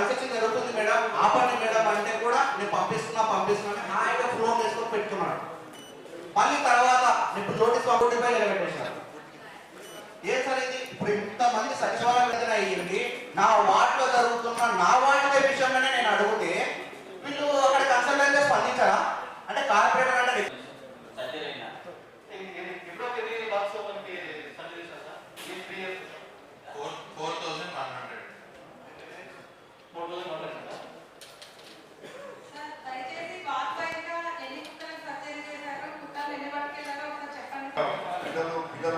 Construction జరుగుతుంది madam ఆపండి madam అంటే కూడా నేను పంపిస్తున్నా పంపిస్తున్నా హాయిగా ఫ్లోర్ చేసుకొని పెట్టుకున్నాడు. మళ్ళీ తర్వాత ఇప్పుడు నోటీస్ పంపుడి పై నిలబెట్టేశారు ఏ సరే ఇది? ఇప్పుడు ఇంతమంది సచివాలయం ఏదైనా అయ్యింది నా వార్డులో జరుగుతున్న నా వార్డు పిల్లలు పిల్లల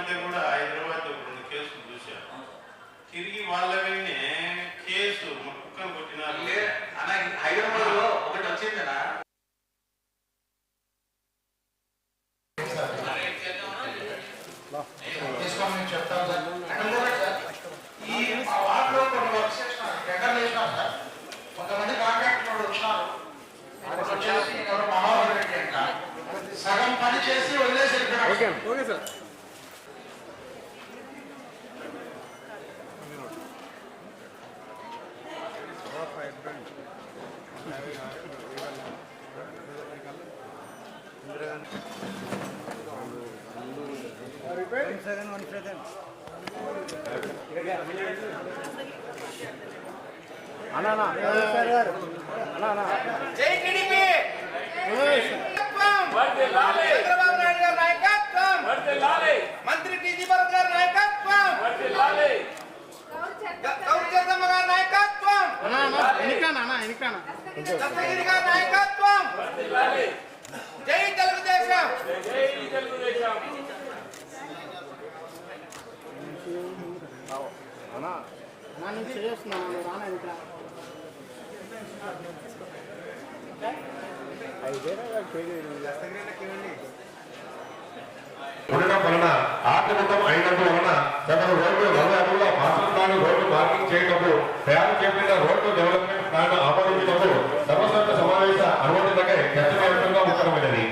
మధ్య కూడా హైదరాబాద్ రెండు కేసులు చూశాను తిరిగి వాళ్ళ వెంటనే One second, one second. அண்ணா அண்ணா அண்ணா அண்ணா ஜெய் கிடிபி దత్తగిరి గారి నాయకత్వం! జై తెలుగుదేశం! ఉండడం వలన ఆక్రమితం అయినందువలన సదరు రోడ్డు వంద అడుగుల మాస్టర్ ప్లాన్ రోడ్డు మార్కింగ్ చేయటకు తయారు చేపట్టిన రోడ్డు డెవలప్మెంట్ ప్లాన్ ఆమోదించటకు సర్వసభ్య సమావేశ ఉత్తరమైనది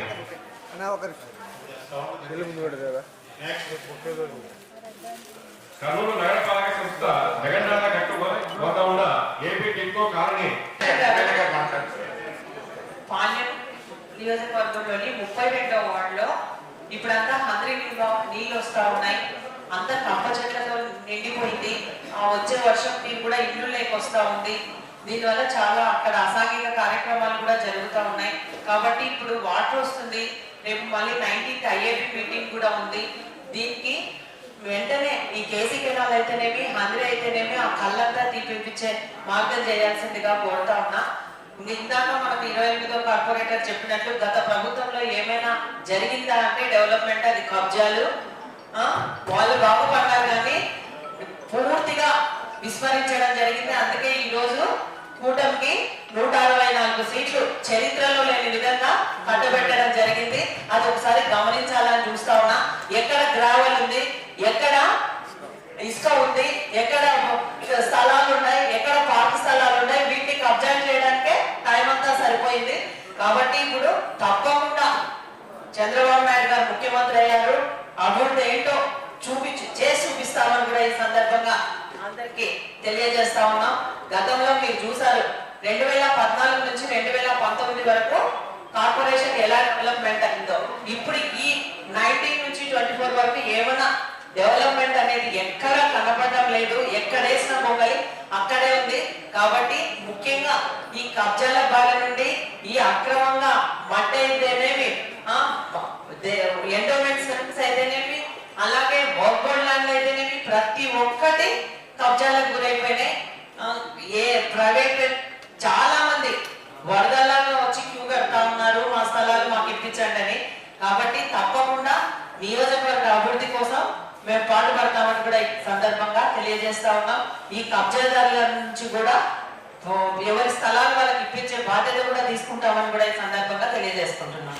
కర్నూలు నగరపాలక సంస్థ జగన్నాథ గట్టు వద్ద ఉన్న ఏపీ టింకో కాలనీ పాల్యం నియోజకవర్గంలోని ముప్పై రెండవ ఇప్పుడంతా మంత్రి నీళ్ళు నీళ్ళు వస్తా ఉన్నాయి. అంతా కంప చెట్లతో నిండిపోయింది. ఆ వచ్చే వర్షం నీరు కూడా ఇల్లు వస్తా ఉంది. దీనివల్ల చాలా అక్కడ అసాంఘిక కార్యక్రమాలు కూడా జరుగుతూ ఉన్నాయి. కాబట్టి ఇప్పుడు వాటర్ వస్తుంది. రేపు మళ్ళీ నైన్టీన్త్ ఐఏపీ మీటింగ్ కూడా ఉంది. దీనికి వెంటనే ఈ కేసీ కెనాల్ అయితేనేమి హంద్రి అయితేనేమి ఆ కళ్ళంతా తీపిపించే మార్గం చేయాల్సిందిగా కోరుతా ఉన్నా. ఇందాక మనకు ఇరవై ఎనిమిదో కార్పొరేటర్ చెప్పినట్లు గత ప్రభుత్వంలో ఏ జరిగిందా అంటే డెవలప్మెంట్ అది కబ్జాలు. ఆ, వాళ్ళు బాగుపడ్డారు కానీ పూర్తిగా విస్మరించడం జరిగింది. అందుకే ఈ రోజు కూటమికి నూట అరవై నాలుగు సీట్లు చరిత్రలో లేని విధంగా కట్టబెట్టడం జరిగింది. అది ఒకసారి గమనించాలని చూస్తా ఉన్నా. ఎక్కడ గ్రావెల్ ఉంది? ఎక్కడ ఇసుక ఉంది? ఎక్కడ స్థలాలు ఉన్నాయి ఎక్కడ పార్క్ స్థలాలు ఉన్నాయి వీటిని కబ్జా చేయడానికే టైం అంతా సరిపోయింది కాబట్టి ఇప్పుడు తప్పకుండా చంద్రబాబు నాయుడు గారు ముఖ్యమంత్రి అయ్యారు అభివృద్ధి ఏంటో చూపించి చేసి చూపిస్తామని కూడా ఈ సందర్భంగా అందరికీ తెలియజేస్తా ఉన్నాం. గతంలో మీరు చూసారు రెండు వేల పద్నాలుగు నుంచి రెండు వేల పంతొమ్మిది వరకు కార్పొరేషన్ ఎలా డెవలప్మెంట్ అయిందో. ఇప్పుడు ఈ నైన్టీన్ నుంచి ట్వంటీ ఫోర్ వరకు ఏమైనా డెవలప్మెంట్ అనేది ఎక్కడా కనపడడం లేదు. ఎక్కడ వేసిన అక్కడే ఉంది. కాబట్టి ముఖ్యంగా ఈ కబ్జాల బాధ నుండి ఈ అక్రమంగా మట్ట అయితేనేమి ఎండోమెంట్స్ అయితేనేమి అలాగే బొబ్బోడ్ ల్యాండ్ అయితేనేమి ప్రతి ఒక్క కబ్జాలకు గురైపోయినాయి. ఏ ప్రైవేట్ చాలా మంది వరదలాగా వచ్చి క్యూ కడతా ఉన్నారు మా స్థలాలు మాకు ఇప్పించండి అని. కాబట్టి తప్పకుండా నియోజకవర్గ అభివృద్ధి కోసం మేము పాటుపడతామని కూడా ఈ సందర్భంగా తెలియజేస్తా ఉన్నాం. ఈ కబ్జాదారుల నుంచి కూడా ఎవరి స్థలాలు వాళ్ళకి ఇప్పించే బాధ్యత కూడా తీసుకుంటామని కూడా ఈ సందర్భంగా తెలియజేసుకుంటున్నాం.